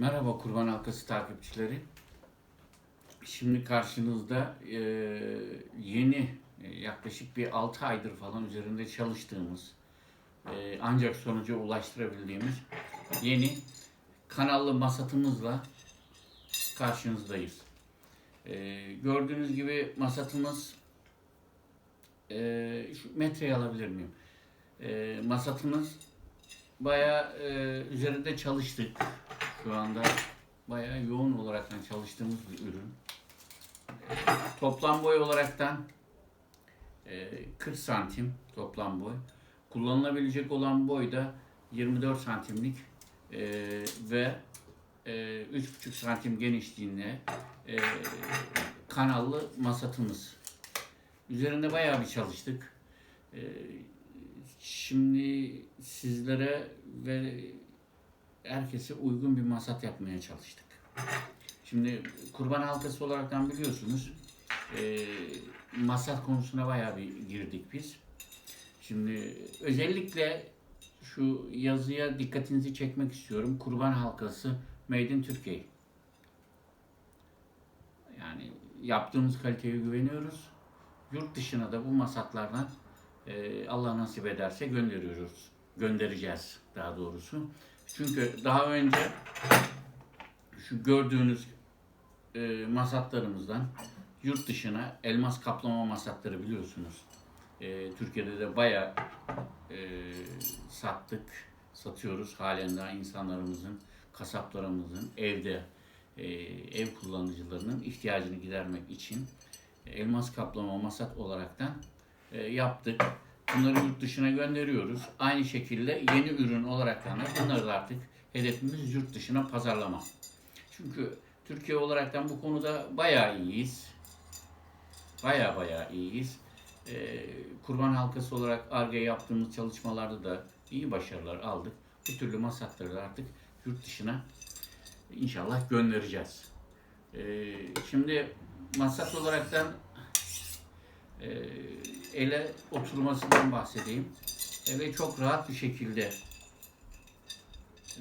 Merhaba Kurban Halkası takipçileri. Şimdi karşınızda e, yeni e, yaklaşık bir 6 aydır falan üzerinde çalıştığımız e, ancak sonuca ulaştırabildiğimiz yeni kanallı masatımızla karşınızdayız. E, gördüğünüz gibi masatımız e, şu metreyi alabilir miyim? E, masatımız bayağı e, üzerinde çalıştık. Şu anda bayağı yoğun olarak çalıştığımız bir ürün. Toplam boy olaraktan e, 40 santim toplam boy. Kullanılabilecek olan boy da 24 santimlik e, ve e, 3,5 santim genişliğinde e, kanallı masatımız. Üzerinde bayağı bir çalıştık. E, şimdi sizlere ve herkese uygun bir masat yapmaya çalıştık. Şimdi kurban halkası olaraktan biliyorsunuz e, masat konusuna bayağı bir girdik biz. Şimdi özellikle şu yazıya dikkatinizi çekmek istiyorum. Kurban halkası Made in Türkiye. Yani yaptığımız kaliteye güveniyoruz. Yurt dışına da bu masatlardan e, Allah nasip ederse gönderiyoruz. Göndereceğiz daha doğrusu. Çünkü daha önce şu gördüğünüz e, masatlarımızdan yurt dışına elmas kaplama masatları biliyorsunuz. E, Türkiye'de de bayağı e, sattık, satıyoruz. Halen daha insanlarımızın, kasaplarımızın evde e, ev kullanıcılarının ihtiyacını gidermek için elmas kaplama masat olaraktan e, yaptık. Bunları yurt dışına gönderiyoruz. Aynı şekilde yeni ürün olarak da bunları da artık hedefimiz yurt dışına pazarlama. Çünkü Türkiye olaraktan bu konuda bayağı iyiyiz. Bayağı bayağı iyiyiz. Ee, kurban halkası olarak ARGE yaptığımız çalışmalarda da iyi başarılar aldık. Bu türlü masatları artık yurt dışına inşallah göndereceğiz. Ee, şimdi masat olaraktan e, ele oturmasından bahsedeyim. Ele çok rahat bir şekilde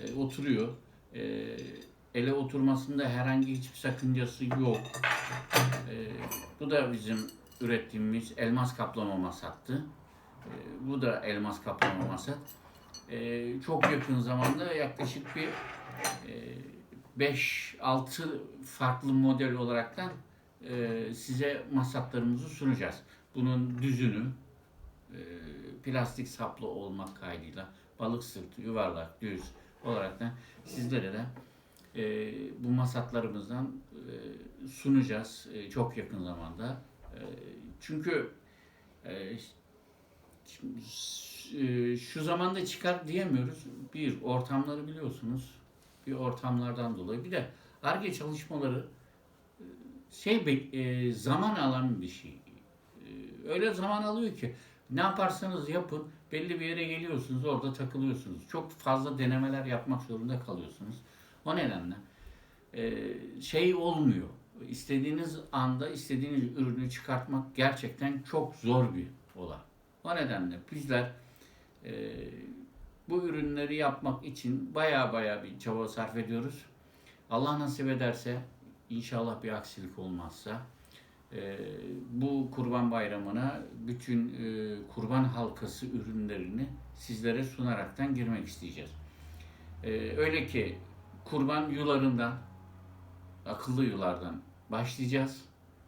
e, oturuyor. E, ele oturmasında herhangi hiçbir sakıncası yok. E, bu da bizim ürettiğimiz elmas kaplama masattı. Bu da elmas kaplama masat. Çok yakın zamanda yaklaşık bir e, 5-6 farklı model olaraktan e, size masatlarımızı sunacağız. Bunun düzünü e, plastik saplı olmak kaydıyla balık sırtı, yuvarlak, düz olarak da sizlere de e, bu masatlarımızdan e, sunacağız e, çok yakın zamanda. E, çünkü e, e, şu zamanda çıkar diyemiyoruz. Bir, ortamları biliyorsunuz. Bir ortamlardan dolayı. Bir de ARGE çalışmaları e, şey e, zaman alan bir şey. Öyle zaman alıyor ki ne yaparsanız yapın belli bir yere geliyorsunuz orada takılıyorsunuz. Çok fazla denemeler yapmak zorunda kalıyorsunuz. O nedenle e, şey olmuyor. İstediğiniz anda istediğiniz ürünü çıkartmak gerçekten çok zor bir olay. O nedenle bizler e, bu ürünleri yapmak için baya baya bir çaba sarf ediyoruz. Allah nasip ederse inşallah bir aksilik olmazsa e, bu kurban bayramına bütün e, kurban halkası ürünlerini sizlere sunaraktan girmek isteyeceğiz. E, öyle ki kurban yularından, akıllı yulardan başlayacağız.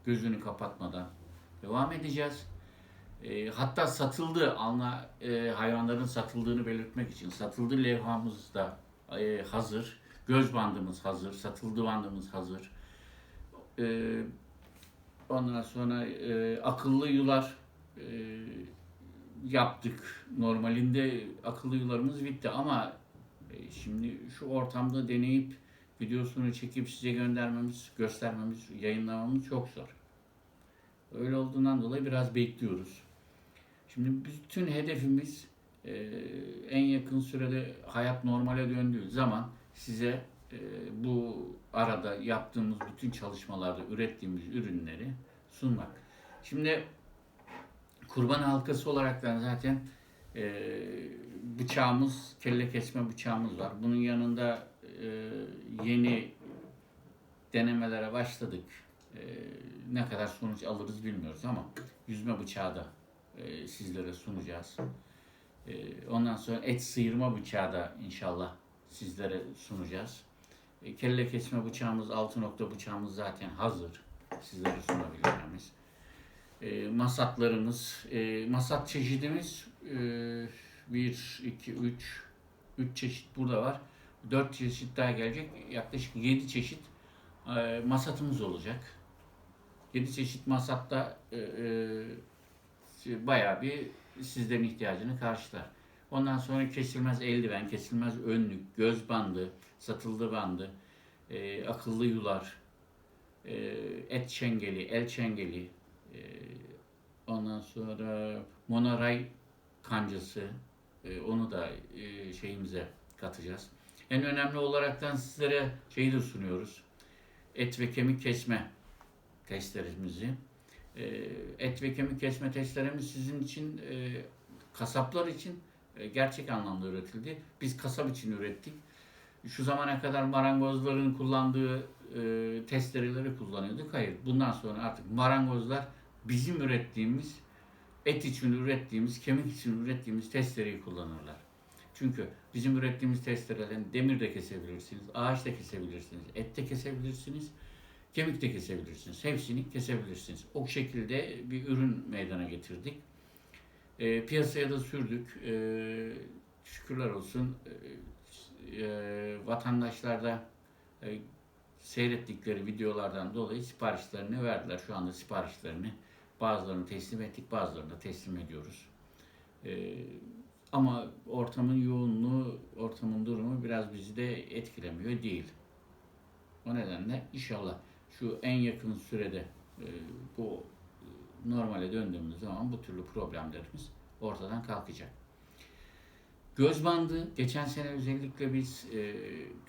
Gözünü kapatmadan devam edeceğiz. E, hatta satıldı, alna, e, hayvanların satıldığını belirtmek için satıldı levhamız da e, hazır. Göz bandımız hazır, satıldı bandımız hazır. E, ondan sonra e, akıllı yular e, yaptık. Normalinde akıllı yularımız bitti ama e, şimdi şu ortamda deneyip videosunu çekip size göndermemiz, göstermemiz, yayınlamamız çok zor. Öyle olduğundan dolayı biraz bekliyoruz. Şimdi bütün hedefimiz e, en yakın sürede hayat normale döndüğü zaman size e, bu arada yaptığımız bütün çalışmalarda ürettiğimiz ürünleri sunmak. Şimdi kurban halkası olarak da zaten e, bıçağımız, kelle kesme bıçağımız var. Bunun yanında e, yeni denemelere başladık. E, ne kadar sonuç alırız bilmiyoruz ama yüzme bıçağı da e, sizlere sunacağız. E, ondan sonra et sıyırma bıçağı da inşallah sizlere sunacağız. E, kelle kesme bıçağımız, altı nokta bıçağımız zaten hazır. Sizlere sunabileceğimiz. E, masatlarımız, e, masat çeşidimiz e, 1, 2, 3, 3 çeşit burada var. 4 çeşit daha gelecek. Yaklaşık 7 çeşit e, masatımız olacak. 7 çeşit masatta e, e, bayağı bir sizlerin ihtiyacını karşılar. Ondan sonra kesilmez eldiven, kesilmez önlük, göz bandı, satıldı bandı, e, akıllı yular, e, et çengeli, el çengeli, e, ondan sonra monoray kancası, e, onu da e, şeyimize katacağız. En önemli olaraktan sizlere şeyi de sunuyoruz. Et ve kemik kesme testlerimizi. E, et ve kemik kesme testlerimiz sizin için, e, kasaplar için gerçek anlamda üretildi. Biz kasap için ürettik. Şu zamana kadar marangozların kullandığı e, testereleri kullanıyorduk. Hayır, bundan sonra artık marangozlar bizim ürettiğimiz, et için ürettiğimiz, kemik için ürettiğimiz testereyi kullanırlar. Çünkü bizim ürettiğimiz testerelerden demir de kesebilirsiniz, ağaç da kesebilirsiniz, et de kesebilirsiniz, kemik de kesebilirsiniz. Hepsini kesebilirsiniz. O şekilde bir ürün meydana getirdik. E, piyasaya da sürdük. E, şükürler olsun. E, e, vatandaşlar da e, seyrettikleri videolardan dolayı siparişlerini verdiler. Şu anda siparişlerini bazılarını teslim ettik, bazılarını da teslim ediyoruz. E, ama ortamın yoğunluğu, ortamın durumu biraz bizi de etkilemiyor değil. O nedenle inşallah şu en yakın sürede e, bu normale döndüğümüz zaman bu türlü problemlerimiz ortadan kalkacak. Göz bandı, geçen sene özellikle biz e,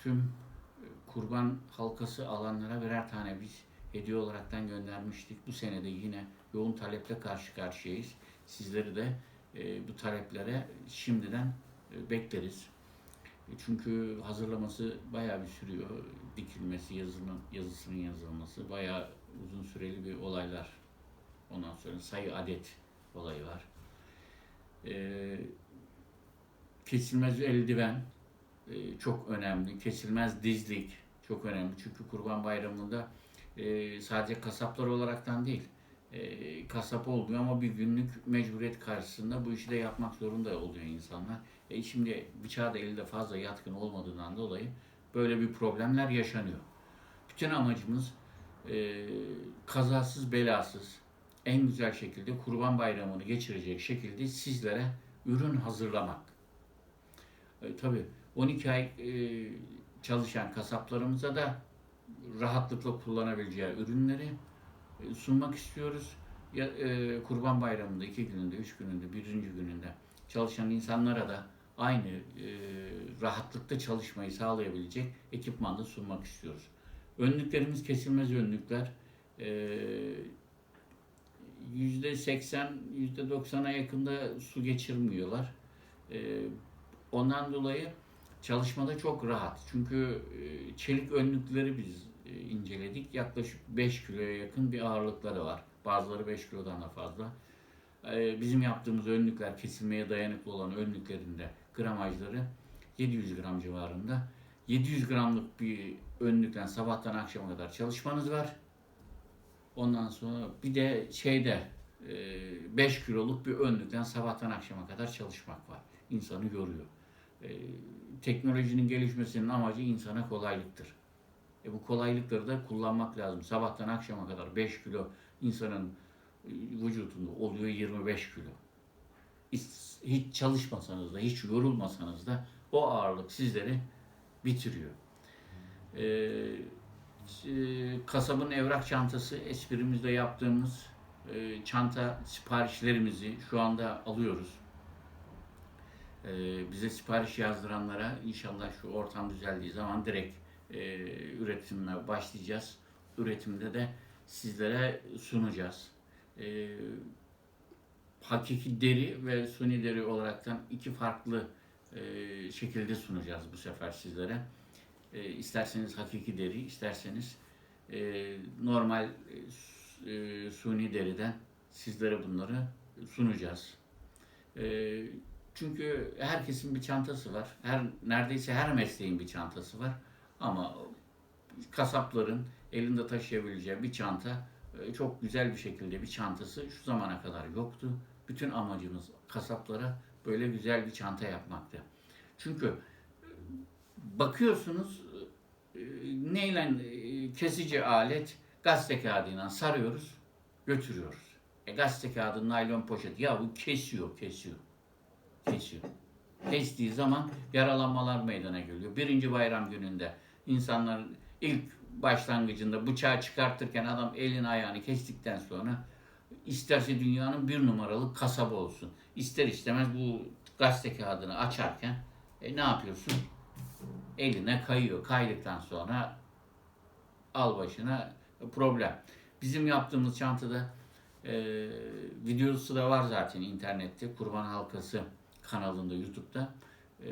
tüm e, kurban halkası alanlara birer tane biz hediye olaraktan göndermiştik. Bu sene de yine yoğun taleple karşı karşıyayız. Sizleri de e, bu taleplere şimdiden e, bekleriz. E, Çünkü hazırlaması bayağı bir sürüyor. Dikilmesi, yazının, yazısının yazılması bayağı uzun süreli bir olaylar. Ondan sonra sayı adet olayı var. Ee, kesilmez eldiven e, çok önemli. Kesilmez dizlik çok önemli. Çünkü Kurban Bayramı'nda e, sadece kasaplar olaraktan değil, e, kasap olmuyor ama bir günlük mecburiyet karşısında bu işi de yapmak zorunda oluyor insanlar. E, şimdi bıçağı da elde fazla yatkın olmadığından dolayı böyle bir problemler yaşanıyor. Bütün amacımız e, kazasız belasız en güzel şekilde Kurban Bayramı'nı geçirecek şekilde sizlere ürün hazırlamak. E, tabii 12 ay e, çalışan kasaplarımıza da rahatlıkla kullanabileceği ürünleri e, sunmak istiyoruz. Ya, e, Kurban Bayramı'nda iki gününde, üç gününde, birinci gününde çalışan insanlara da aynı e, rahatlıkta çalışmayı sağlayabilecek ekipmanda sunmak istiyoruz. Önlüklerimiz kesilmez önlükler. E, yüzde seksen, yüzde doksana yakında su geçirmiyorlar. E, ondan dolayı çalışmada çok rahat. Çünkü e, çelik önlükleri biz e, inceledik. Yaklaşık 5 kiloya yakın bir ağırlıkları var. Bazıları 5 kilodan da fazla. E, bizim yaptığımız önlükler, kesilmeye dayanıklı olan önlüklerinde gramajları 700 gram civarında. 700 gramlık bir önlükten sabahtan akşama kadar çalışmanız var. Ondan sonra bir de şeyde 5 kiloluk bir önlükten sabahtan akşama kadar çalışmak var. İnsanı yoruyor. E, teknolojinin gelişmesinin amacı insana kolaylıktır. E bu kolaylıkları da kullanmak lazım. Sabahtan akşama kadar 5 kilo insanın e, vücudunda oluyor 25 kilo. Hiç çalışmasanız da, hiç yorulmasanız da o ağırlık sizleri bitiriyor. Ee, e, kasabın evrak çantası esprimizde yaptığımız e, çanta siparişlerimizi şu anda alıyoruz. E, bize sipariş yazdıranlara inşallah şu ortam düzeldiği zaman direkt e, üretime başlayacağız. Üretimde de sizlere sunacağız. E, hakiki deri ve suni deri olaraktan iki farklı e, şekilde sunacağız bu sefer sizlere. E, isterseniz hakiki deri, isterseniz e, normal e, e, suni deriden sizlere bunları sunacağız. E, çünkü herkesin bir çantası var. Her neredeyse her mesleğin bir çantası var. Ama kasapların elinde taşıyabileceği bir çanta e, çok güzel bir şekilde bir çantası şu zamana kadar yoktu. Bütün amacımız kasaplara böyle güzel bir çanta yapmaktı. Çünkü bakıyorsunuz e, neyle e, kesici alet gazete kağıdıyla sarıyoruz, götürüyoruz. E, gazete kağıdı naylon poşet ya bu kesiyor, kesiyor, kesiyor. Kestiği zaman yaralanmalar meydana geliyor. Birinci bayram gününde insanlar ilk başlangıcında bıçağı çıkartırken adam elini ayağını kestikten sonra isterse dünyanın bir numaralı kasabı olsun. İster istemez bu gazete kağıdını açarken e, ne yapıyorsun? Eline kayıyor. Kaydıktan sonra al başına problem. Bizim yaptığımız çantada e, videosu da var zaten internette. Kurban Halkası kanalında YouTube'da. E,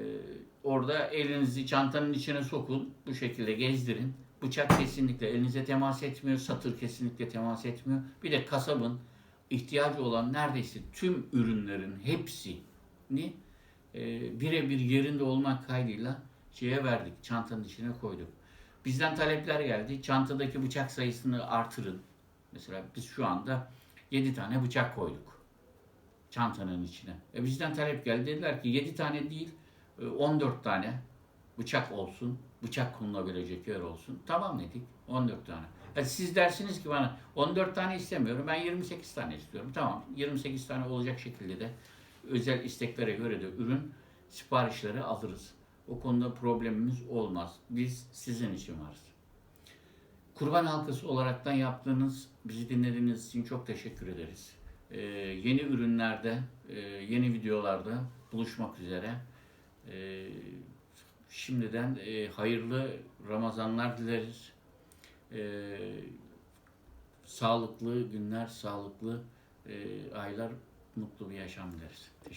orada elinizi çantanın içine sokun. Bu şekilde gezdirin. Bıçak kesinlikle elinize temas etmiyor. Satır kesinlikle temas etmiyor. Bir de kasabın ihtiyacı olan neredeyse tüm ürünlerin hepsini e, birebir yerinde olmak kaydıyla şeye verdik. Çantanın içine koyduk. Bizden talepler geldi. Çantadaki bıçak sayısını artırın. Mesela biz şu anda 7 tane bıçak koyduk çantanın içine. E bizden talep geldi. Dediler ki 7 tane değil e, 14 tane bıçak olsun. Bıçak konulabilecek yer olsun. Tamam dedik. 14 tane. E siz dersiniz ki bana 14 tane istemiyorum. Ben 28 tane istiyorum. Tamam. 28 tane olacak şekilde de özel isteklere göre de ürün siparişleri alırız. O konuda problemimiz olmaz. Biz sizin için varız. Kurban halkası olaraktan yaptığınız, bizi dinlediğiniz için çok teşekkür ederiz. Ee, yeni ürünlerde, e, yeni videolarda buluşmak üzere. Ee, şimdiden e, hayırlı Ramazanlar dileriz. Ee, sağlıklı günler, sağlıklı e, aylar, mutlu bir yaşam dileriz. Teşekkür